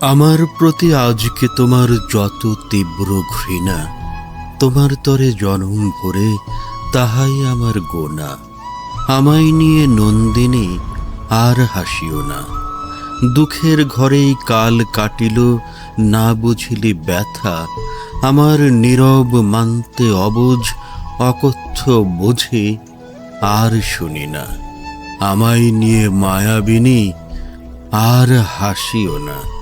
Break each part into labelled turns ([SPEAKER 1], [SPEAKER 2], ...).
[SPEAKER 1] আমার প্রতি আজকে তোমার যত তীব্র ঘৃণা, তোমার তরে জনম ভরে তাহাই আমার গোনা। আমায় নিয়ে নন্দিনী আর হাসিও না। দুঃখের ঘরেই কাল কাটিল, না বুঝিলি ব্যথা। আমার নীরব মানতে অবুঝ, অকথ্য বোঝে আর শুনি না। আমায় নিয়ে মায়াবিনী আর হাসিও না।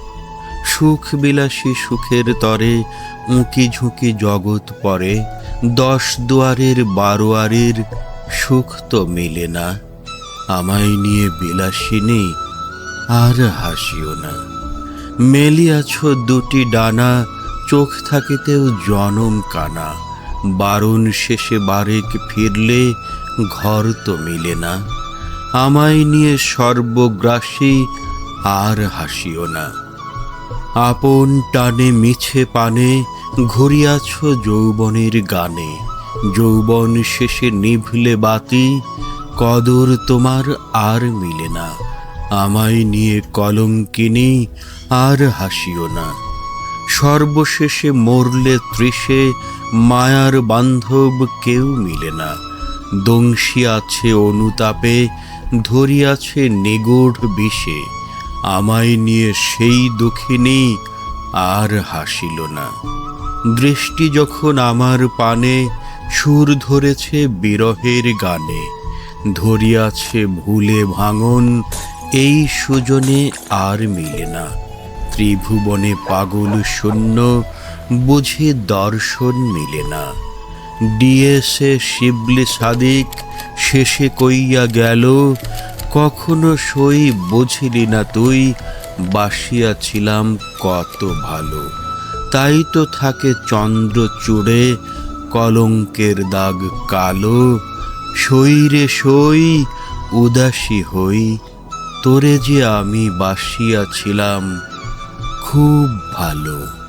[SPEAKER 1] সুখ বিলাসী সুখের তরে উঁকি ঝুঁকি জগৎ পরে। দশ দুয়ারের বারোয়ারের সুখ তো মেলে না। আমায় নিয়ে বিলাসিনী আর হাসিও না। মেলিয়াছ দুটি ডানা, চোখ থাকিতেও জনম কানা। বারণ শেষে বারেক ফিরলে ঘর তো মিলে না। আমায় নিয়ে সর্বগ্রাসী আর হাসিও না। আপন টানে মিছে পানে ঘুরিয়াছ যৌবনের গানে। যৌবন শেষে নিভলে বাতি, কদর তোমার আর মিলে না। আমায় নিয়ে কলঙ্কিনী আর হাসিও না। সর্বশেষে মরলে ত্রিশে মায়ার বান্ধব কেউ মিলে না। দংশী আছে অনুতাপে, ধরিয়াছে নিগুঢ় বিষে। আমায় নিয়ে সেই দুঃখিনী আর হাসিল না। দৃষ্টি যখন আমার পানে, সুর ধরেছে বিরহের গানে। ধরিয়াছে ভুলে ভাঙন, এই সুজনে আর মিলে না। ত্রিভুবনে পাগল শূন্য, বুঝি দর্শন মিলে না। ডিএসে শিবলি সাদিক, শেষে কইয়া গেল কখনো সই বুঝিলি না তুই, বাসিয়াছিলাম কত ভালো। তাই তো থাকে চন্দ্র চূড়ে, কলঙ্কের দাগ কালো। সইরে সই, উদাসী হই, তোরে যে আমি বাসিয়াছিলাম খুব ভালো।